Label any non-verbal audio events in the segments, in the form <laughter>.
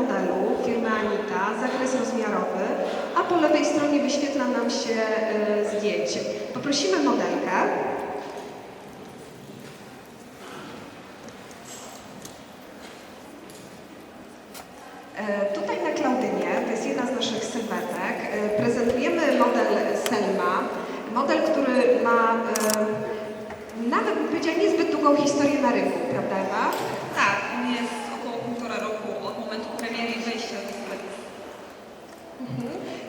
modelu firmy Anita, zakres rozmiarowy, a po lewej stronie wyświetla nam się e, zdjęcie. Poprosimy modelkę. E, Tutaj na Klaudynie, to jest jedna z naszych sylwetek, e, prezentujemy model Selma. Model, który ma nawet bym powiedziała niezbyt długą historię na rynku, prawda Ewa? Tak, jest około półtora roku od momentu premiery i wejścia do sklepu.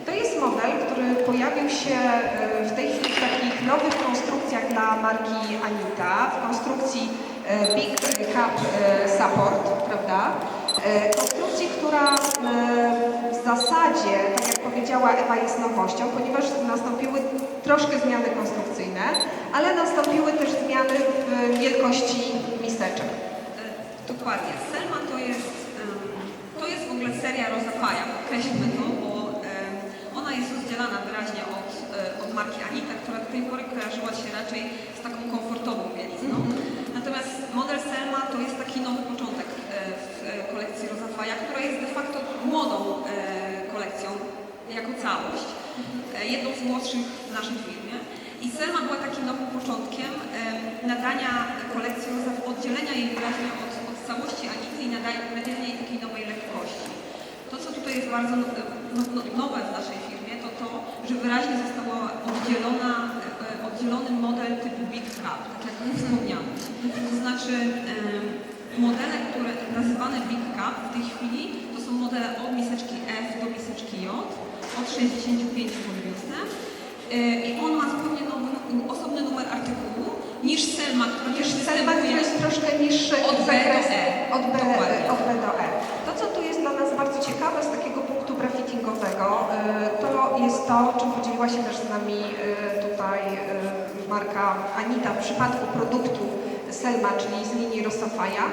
To jest model, który pojawił się e, w tej chwili w takich nowych konstrukcjach dla marki Anita, w konstrukcji e, Big Cup e, Support, prawda? Konstrukcji, która w zasadzie, tak jak powiedziała Ewa, jest nowością, ponieważ nastąpiły troszkę zmiany konstrukcyjne, ale nastąpiły też zmiany w wielkości miseczek. Dokładnie. Selma to jest, to jest w ogóle seria Rosa Faja, podkreślmy to, bo em, ona jest rozdzielana wyraźnie od, e, od marki Anita, która do tej pory kojarzyła się raczej z taką komfortową bielizną. Natomiast model Selma to jest taki nowy początek e, w e, kolekcji Rosa Faja, która jest de facto młodą e, kolekcją jako całość. E, Jedną z młodszych w naszej firmie. I Selma była takim nowym początkiem em, nadania kolekcji Rosa, oddzielenia jej wyraźnie od, od całości Anity i nadania, jej takiej nowej lekkości. To, co tutaj jest bardzo no, no, no, nowe w naszej to, że wyraźnie została oddzielona, e, oddzielony model typu Big Cup, tak jak wspomniałam. To znaczy modele, które nazywane Big Cup w tej chwili, to są modele od miseczki F do miseczki J, od 65 podwiostem. E, I on ma zupełnie osobny numer artykułu niż Selma, która też Selma jest troszkę niższy Od B do E. od B, od B do E. To, co tu jest dla nas bardzo ciekawe z takiego punktu grafittingowego, y, to jest to, czym podzieliła się też z nami y, tutaj y, marka Anita w przypadku produktu Selma, czyli z linii Rosafaja,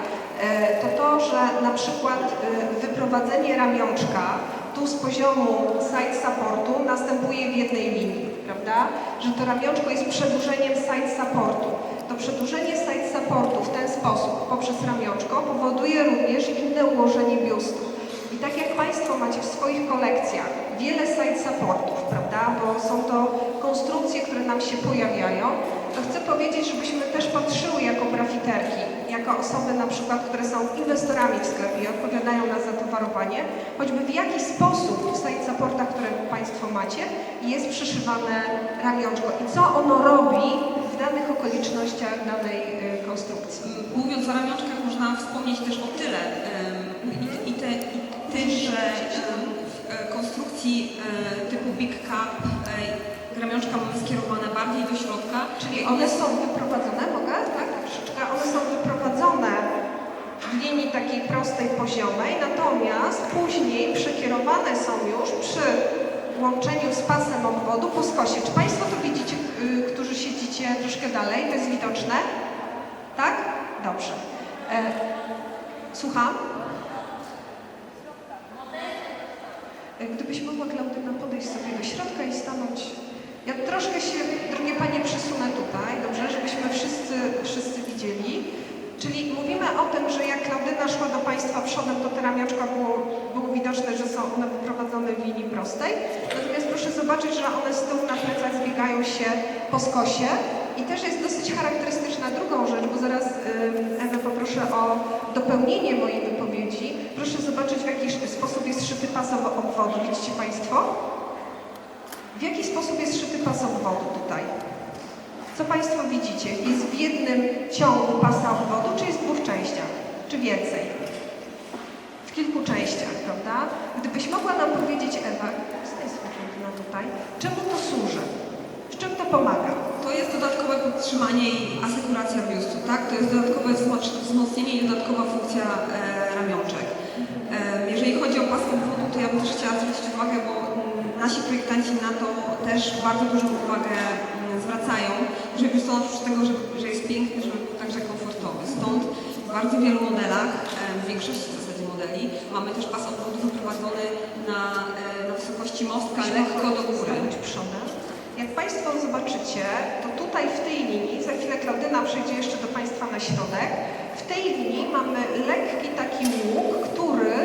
to to, że na przykład y, wyprowadzenie ramionczka tu z poziomu side supportu następuje w jednej linii, prawda? Że to ramionczko jest przedłużeniem side supportu. To przedłużenie side supportu w ten sposób poprzez ramionczko powoduje również inne ułożenie biustu. I tak jak Państwo macie w swoich kolekcjach wiele side supportów, prawda, bo są to konstrukcje, które nam się pojawiają, to chcę powiedzieć, żebyśmy też patrzyły jako grafiterki, jako osoby na przykład, które są inwestorami w sklepie i odpowiadają na zatowarowanie, choćby w jaki sposób w side supportach, które Państwo macie, jest przyszywane ramionczko i co ono robi w danych okolicznościach danej y, konstrukcji. Mówiąc o ramionczkach, można wspomnieć też o tyle i, i, te, i tym, że konstrukcji e, typu Big Cup e, ramionczka mamy skierowane bardziej do środka, Czyli one są wyprowadzone, mogę? Tak, troszeczkę. One są wyprowadzone w linii takiej prostej, poziomej, natomiast później przekierowane są już przy łączeniu z pasem obwodu po skosie. Czy Państwo to widzicie, y, którzy siedzicie troszkę dalej? To jest widoczne? Tak? Dobrze. E, słucham? E, Gdybyś mogła, Klaudyna, podejść sobie do środka i stanąć. Ja troszkę się, drogie Panie, przesunę tutaj, dobrze, żebyśmy wszyscy, wszyscy widzieli. Czyli mówimy o tym, że jak Klaudyna szła do Państwa przodem, to te ramionczka było, było widoczne, że są one wyprowadzone w linii prostej. Natomiast proszę zobaczyć, że one z tyłu na plecach zbiegają się po skosie. I też jest dosyć charakterystyczna drugą rzecz, bo zaraz Ewę poproszę o dopełnienie mojej wypowiedzi. Proszę zobaczyć, w jaki sposób jest szyty pas obwodu. Widzicie Państwo? W jaki sposób jest szyty pas obwodu tutaj? Co Państwo widzicie? Jest w jednym ciągu pasa obwodu, czy jest w dwóch częściach? Czy więcej? W kilku częściach, prawda? Gdybyś mogła nam powiedzieć, Ewa, na tutaj, czemu to służy? W czym to pomaga? To jest dodatkowe podtrzymanie i asekuracja biustu, tak? To jest dodatkowe wzmoc- wzmocnienie i dodatkowa funkcja e, ramionczek. E, jeżeli chodzi o pas obwodu, to ja bym też chciała zwrócić uwagę, bo mm, nasi projektanci na to też bardzo dużą uwagę mm, zwracają, żeby biust oprócz tego, że, że jest piękny, żeby był także komfortowy. Stąd w bardzo wielu modelach, w większości w zasadzie modeli, mamy też pas obwodu wyprowadzony na, e, na wysokości mostka, lekko do góry. Jak Państwo zobaczycie, to tutaj w tej linii, za chwilę Klaudyna przejdzie jeszcze do Państwa na środek, w tej linii mamy lekki taki łuk, który,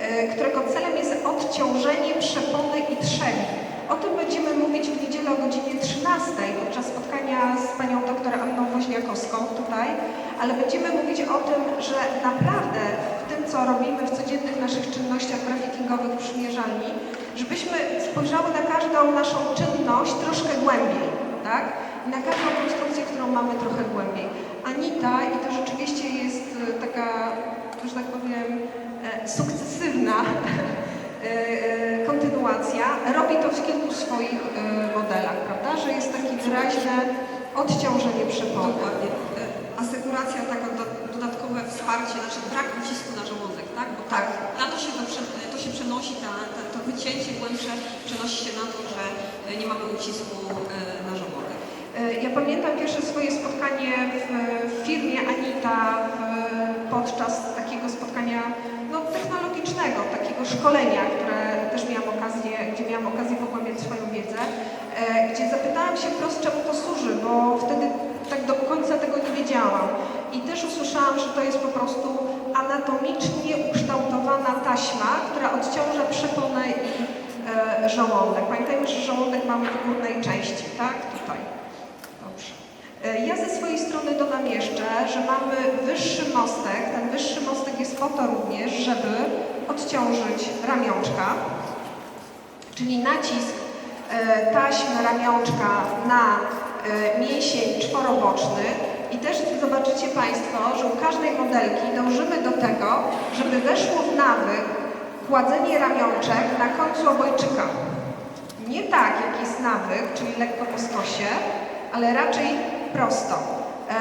e, odciążenie przepony i trzewi. O tym będziemy mówić w niedzielę o godzinie 13 podczas spotkania z panią doktor Anną Woźniakowską tutaj, ale będziemy mówić o tym, że naprawdę w tym, co robimy w codziennych naszych czynnościach grafittingowych w przymierzalni, żebyśmy spojrzały na każdą naszą czynność troszkę głębiej, tak? I na każdą konstrukcję, którą mamy trochę głębiej. Anita, i to rzeczywiście jest e, taka, że tak powiem, e, sukcesywna <laughs> robi to w kilku swoich e, modelach, prawda? Że jest takie wyraźne odciążenie przepony. Dokładnie. E, Asekuracja, taka do, dodatkowe wsparcie, znaczy brak ucisku na żołądek, tak? Bo Tak. Na to się, to, prze- to się przenosi, ta, ta, to wycięcie głębsze przenosi się na to, że e, nie mamy ucisku e, na żołądek. E, Ja pamiętam pierwsze swoje spotkanie w, firmie Anita podczas takiego spotkania no, technologicznego, takiego szkolenia, które wprost, czemu to służy, bo wtedy tak do końca tego nie wiedziałam. I też usłyszałam, że to jest po prostu anatomicznie ukształtowana taśma, która odciąża przeponę i e, żołądek. Pamiętajmy, że żołądek mamy w górnej części, tak? Tutaj. Dobrze. E, Ja ze swojej strony dodam jeszcze, że mamy wyższy mostek. Ten wyższy mostek jest po to również, żeby odciążyć ramionczka, czyli nacisk e, taśmy ramionczka na e, mięsień czworoboczny. I też zobaczycie Państwo, że u każdej modelki dążymy do tego, żeby weszło w nawyk kładzenie ramionczek na końcu obojczyka. Nie tak, jak jest nawyk, czyli lekko po skosie, ale raczej prosto. E,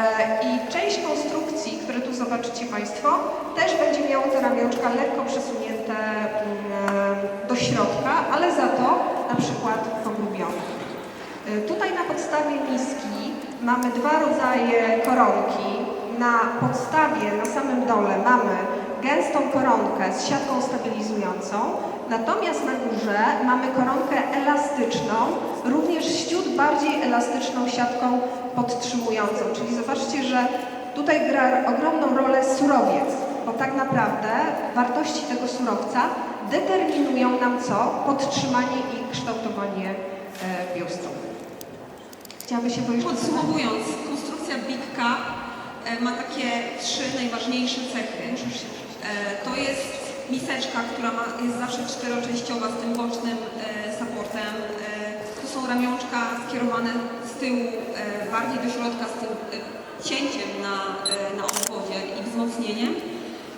I część konstrukcji, które tu zobaczycie Państwo, też będzie miało te ramionczka lekko przesunięte mm, do środka, ale za to na przykład pogrubione. E, Tutaj na podstawie miski mamy dwa rodzaje koronki. Na podstawie, na samym dole mamy gęstą koronkę z siatką stabilizującą, natomiast na górze mamy koronkę elastyczną, również z ciut bardziej elastyczną siatką podtrzymującą. Czyli zobaczcie, że tutaj gra ogromną rolę surowiec, bo tak naprawdę wartości tego surowca determinują nam co? Podtrzymanie i kształtowanie e, biustu. Chciałaby się powiedzieć... Podsumowując, konstrukcja Big K e, ma takie trzy najważniejsze cechy. E, To jest miseczka, która ma, jest zawsze czteroczęściowa z tym bocznym e, supportem. E, Tu są ramionczka skierowane z tyłu e, bardziej do środka z tym e, cięciem na, e, na obwodzie i wzmocnieniem.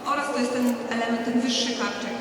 Oraz to jest ten element, ten wyższy karczek